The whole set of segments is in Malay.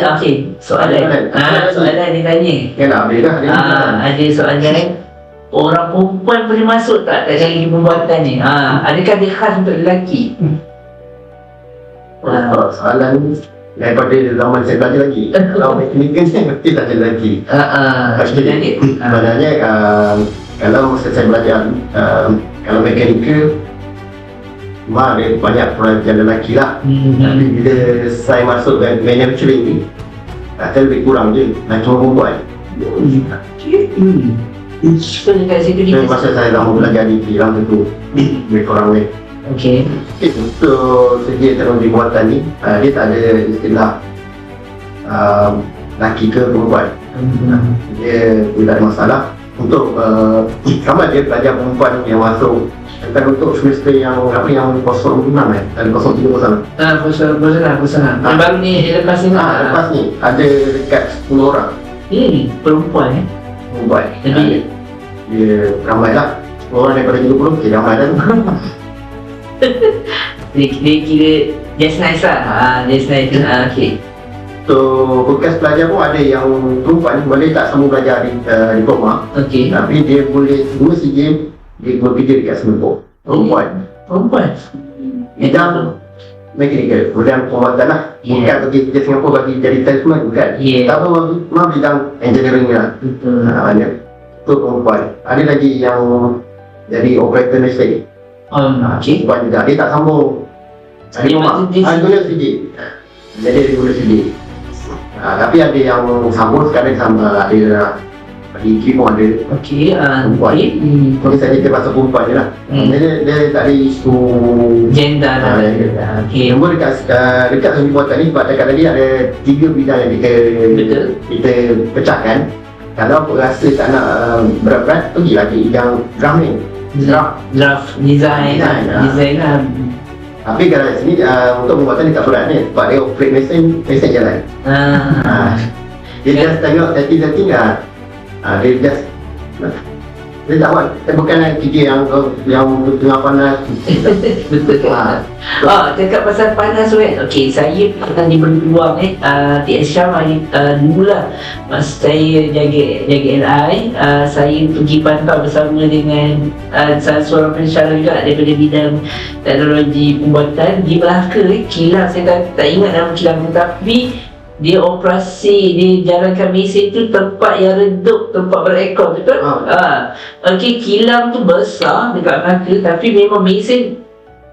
Okey, soalan. Ah, soalan dia tanya. Ya lah, boleh lah. Dia Ah, ada soalan. Orang perempuan boleh masuk tak dalam lagi pembuatan ni? Ah, adakah dia khas untuk lelaki? Oh, soalan daripada zaman saya belajar lagi. Kalau mekanikal ni mesti tak ada lagi. Ah, ah, Pasti. sebenarnya. Sebenarnya um, kalau saya belajar um, kalau mekanikal Memang ada banyak pelajar lelaki lah. Hmm, Tapi bila saya masuk ke manufacturing ni Saya lebih kurang je Nak cuma perempuan. Hmm. So dekat situ So kita masa saya lama belajar di kilang tu Lebih kurang ni. Okey. Okay, untuk segi teknologi buatan ni uh, Dia tak ada istilah um, Laki ke perempuan. Hmm. Dia tidak ada masalah. Untuk uh, sama dia pelajar perempuan yang masuk Kan untuk semester yang apa yang 06 eh Ada 03 kosong Ah, bosan, bosan lah, bosan lah. Ah. Baru ni lepas ni Ah, lah. lepas ni ada dekat 10 orang Hmm, perempuan eh. perempuan Jadi Dia ramai lah 10 orang daripada 30 okay, ramai lah dia, dia kira just nice lah. Ah, just nice. Ah, okay. So bekas pelajar pun ada yang perempuan boleh tak sama belajar di uh, diploma Okay. Tapi dia boleh dua SEA Dia bekerja dekat Singapore Perempuan? Perempuan. Bidang mechanical Kemudian pembuatan lah. Yeah. Bukan pergi kerja Singapore bagi jadi salesman bukan. Yeah. Tapi memang bidang engineering lah. Betul. Ha, banyak. Tu perempuan. Ada lagi yang jadi operator mesin Um, okay. Perempuan juga. Dia tak sambung. Ada Dia macam dia Ah, tulis sedikit Jadi dia tulis sedikit ha, Tapi ada yang sambung sekarang sama Ada Bagi pun ada. Ah, Perempuan. okay. Hmm. Tapi saya cerita pasal perempuan je lah Hmm. Dia, dia tak ada isu Gender lah. Ah, ya. Okay. Cuma dekat uh, dekat segi buatan ni sebab dekat tadi ada tiga bidang yang kita Betul. kita pecahkan. Kalau apa rasa tak nak uh, berat-berat pergi lagi yang drumming. Drum. Draft design. Design, ah. Design lah. Tapi kalau kat sini uh, untuk pembuatan ni tak berat ni sebab dia operate mesin mesin jalan. Ah. Ha. Dia Kan? just tengok setting-setting ah. Ah dia just dia tak buat dia bukan kerja yang yang tengah panas Betul. ha. Oh, cakap pasal panas kan. Okey, saya pernah diberi peluang eh uh, TS Syam hari uh, dulu lah Masa saya jaga jaga LI uh, Saya pergi pantau bersama dengan uh, salah seorang pensyarah juga daripada bidang teknologi pembuatan Di Melaka eh, kilang saya tak, tak ingat nama kilang tu Tapi dia operasi, dia jalankan mesin tu tempat yang redup, tempat berekor, betul? Ah. Ha. Okey, kilang tu besar dekat Melaka tapi memang mesin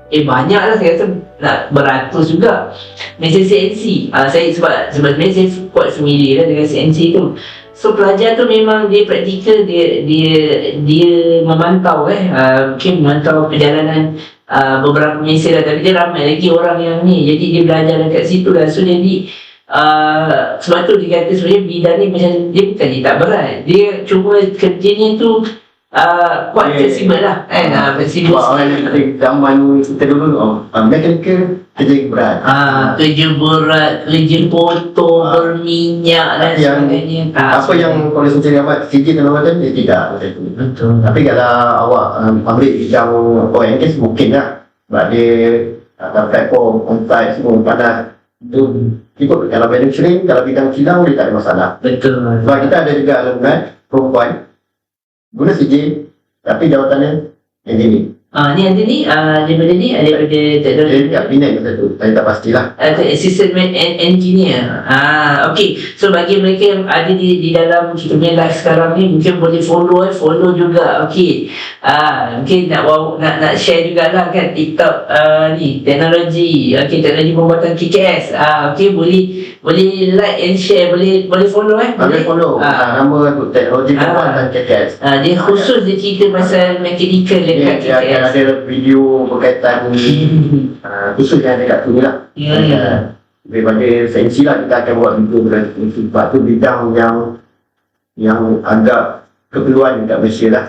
Eh banyak lah saya rasa nak beratus juga Mesin CNC ah, saya Sebab sebab sebenarnya saya kuat familiar lah dengan CNC tu So pelajar tu memang dia praktikal dia dia dia memantau eh uh, mungkin memantau perjalanan uh, beberapa mesin lah tapi dia ramai lagi orang yang ni jadi dia belajar dekat situ lah so jadi uh, sebab tu dia kata sebenarnya bidang ni macam dia bukan dia tak berat dia cuma kerjanya tu uh, kuat Yeah. fleksibel lah kan uh, fleksibel Sebab orang yang kata zaman kita dulu oh, uh, mechanical kerja berat. Ah, kerja berat, kerja potong, Ah. berminyak dan Yang- sebagainya. Ah, Apa yang kalau sendiri dapat sikit dalam badan dia tidak macam tu. betul. Tapi kalau awak um, ambil bidang oil and gas mungkin lah. Sebab dia ada platform, on-site semua panas. Itu ikut kalau manufacturing, kalau bidang kilang dia tak ada masalah. Betul. Sebab kita ada juga alumni perempuan guna CJ tapi jawatannya engineering. Ah, ni ada ni, ah, daripada ni, ah, daripada Dia teknologi. dekat Penang masa tu. Saya tak pastilah. Uh, assistant man and engineer. Ah, okay. So bagi mereka yang ada di di dalam kita punya live sekarang ni mungkin boleh follow eh, follow juga. Okay. Ah, mungkin nak wow, nak nak share jugalah kan TikTok uh, ni teknologi. Okay, teknologi pembuatan KKS. Ah, okay boleh boleh like and share, boleh boleh follow eh. Ambil follow. Ah. Ah. Nama tu teknologi Ah. perbuatan KKS. Ah, dia khusus dia cerita pasal mechanical Dia, dekat dia akan KKS. ada video berkaitan Hmm. uh, khusus yang ada kat tu ni lah. Ya, ya. Uh, daripada sensi lah kita akan buat video berkaitan sebab tu bidang yang yang agak keperluan dekat Malaysia lah.